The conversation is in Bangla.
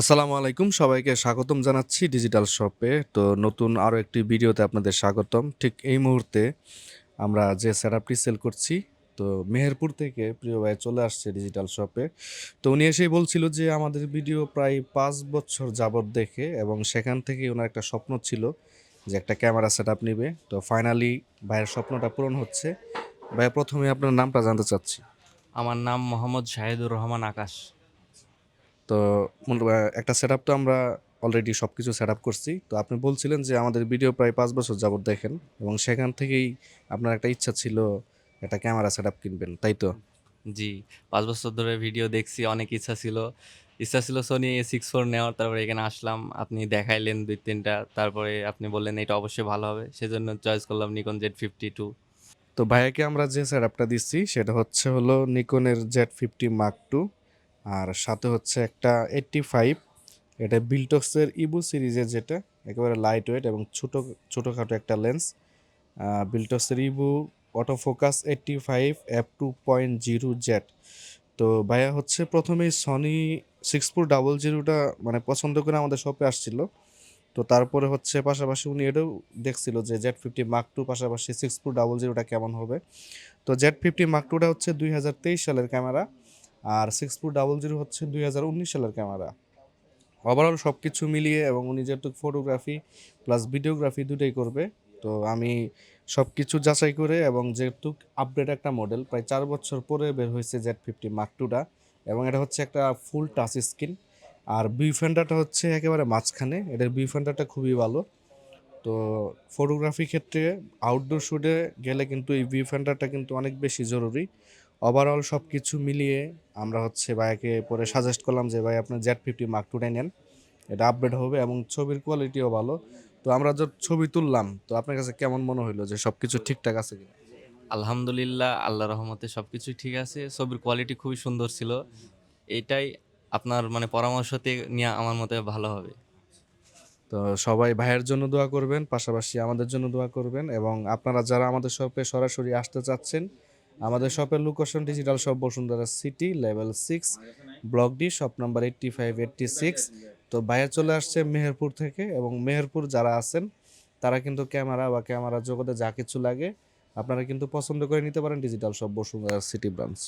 আসসালামু আলাইকুম। সবাইকে স্বাগতম জানাচ্ছি ডিজিটাল শপে। তো নতুন আরও একটি ভিডিওতে আপনাদের স্বাগতম। ঠিক এই মুহূর্তে আমরা যে সেটআপটি সেল করছি, তো মেহেরপুর থেকে প্রিয় ভাই চলে আসছে ডিজিটাল শপে। তো উনি এসেই বলছিল যে আমাদের ভিডিও প্রায় পাঁচ বছর যাবত দেখে এবং সেখান থেকে ওনার একটা স্বপ্ন ছিল যে একটা ক্যামেরা সেটআপ নেবে। তো ফাইনালি ভাইয়ের স্বপ্নটা পূরণ হচ্ছে। ভাই প্রথমে আপনার নামটা জানতে চাচ্ছি। আমার নাম মোহাম্মদ শাহিদুর রহমান আকাশ। তো একটা সেট তো আমরা অলরেডি সব কিছু সেট আপ করছি। তো আপনি বলছিলেন যে আমাদের ভিডিও প্রায় পাঁচ বছর যাবত দেখেন এবং সেখান থেকেই আপনার একটা ইচ্ছা ছিল একটা ক্যামেরা সেট আপ কিনবেন তাই তো? জি পাঁচ বছর ধরে ভিডিও দেখছি অনেক ইচ্ছা ছিল। ইচ্ছা ছিল সোনি এ সিক্স ফোর নেওয়ার তারপরে এখানে আসলাম আপনি দেখাইলেন দুই তিনটা তারপরে আপনি বললেন এটা অবশ্যই ভালো হবে সেজন্য চয়েস করলাম নিকন জেড ফিফটি টু তো ভাইয়াকে আমরা যে সেট আপটা দিচ্ছি সেটা হচ্ছে হলো নিকনের জেড ফিফটি মার্ক টু আর সাথে হচ্ছে একটা এইট্টি ফাইভ এটা বিলটক্সের ইবু সিরিজের যেটা, একেবারে লাইট ওয়েট এবং ছোটো, ছোটোখাটো একটা লেন্স বিলটক্সের Ibu auto focus eighty five F two point zero Z তো ভাইয়া হচ্ছে প্রথমেই সনি সিক্স ফোর ডাবল জিরোটা মানে পছন্দ করে আমাদের শপে আসছিল। তো তারপরে হচ্ছে পাশাপাশি উনি এটাও দেখছিল যে জেড ফিফটি মার্ক টু পাশাপাশি সিক্স ফোর ডাবল জিরোটা কেমন হবে। তো জেড ফিফটি মার্ক টুটা হচ্ছে দুই হাজার তেইশ সালের ক্যামেরা আর সিক্স ফোর ডাবল জিরো হচ্ছে দুই হাজার উনিশ সালের ক্যামেরা। ওভারঅল সব কিছু মিলিয়ে এবং উনি যেহেতু ফটোগ্রাফি প্লাস ভিডিওগ্রাফি দুটোই করবে, তো আমি সব কিছু যাচাই করে এবং যেহেতু আপডেট একটা মডেল প্রায় চার বছর পরে বের হয়েছে জেড ফিফটি মার্ক টুটা এবং এটা হচ্ছে একটা ফুল টাচ স্ক্রিন আর ভিউফেন্ডারটা হচ্ছে একেবারে মাঝখানে এটার ভিউফেন্ডারটা খুবই ভালো। তো ফটোগ্রাফি ক্ষেত্রে আউটডোর শ্যুটে গেলে কিন্তু এই ভিউফেন্ডারটা কিন্তু অনেক বেশি জরুরি। ওভারঅল সব কিছু মিলিয়ে আমরা হচ্ছে ভাইয়াকে পরে সাজেস্ট করলাম যে ভাই আপনার জেড ফিফটি মার্ক টুটাই নেন। এটা আপডেট হবে এবং ছবির কোয়ালিটিও ভালো। তো আমরা যে ছবি তুললাম তো আপনার কাছে কেমন মনে হলো যে সব কিছু ঠিকঠাক আছে কিনা? আলহামদুলিল্লাহ আল্লাহ রহমতে সব কিছুই ঠিক আছে। ছবির কোয়ালিটি খুবই সুন্দর ছিল। এটাই আপনার মানে পরামর্শতে নিয়ে আমার মতে ভালো হবে। তো সবাই ভাইয়ের জন্য দোয়া করবেন পাশাপাশি আমাদের জন্য দোয়া করবেন এবং আপনারা যারা আমাদের শপে সরাসরি আসতে চাচ্ছেন আমাদের শপের location digital shop Bashundhara city level six block D shop number eighty five eighty six তো বাইরে চলে আসছে মেহেরপুর থেকে এবং মেহেরপুর যারা আছেন, তারা কিন্তু ক্যামেরা বা ক্যামেরা জগতে যা কিছু লাগে, আপনারা কিন্তু পছন্দ করে নিতে পারেন digital shop Bashundhara city branch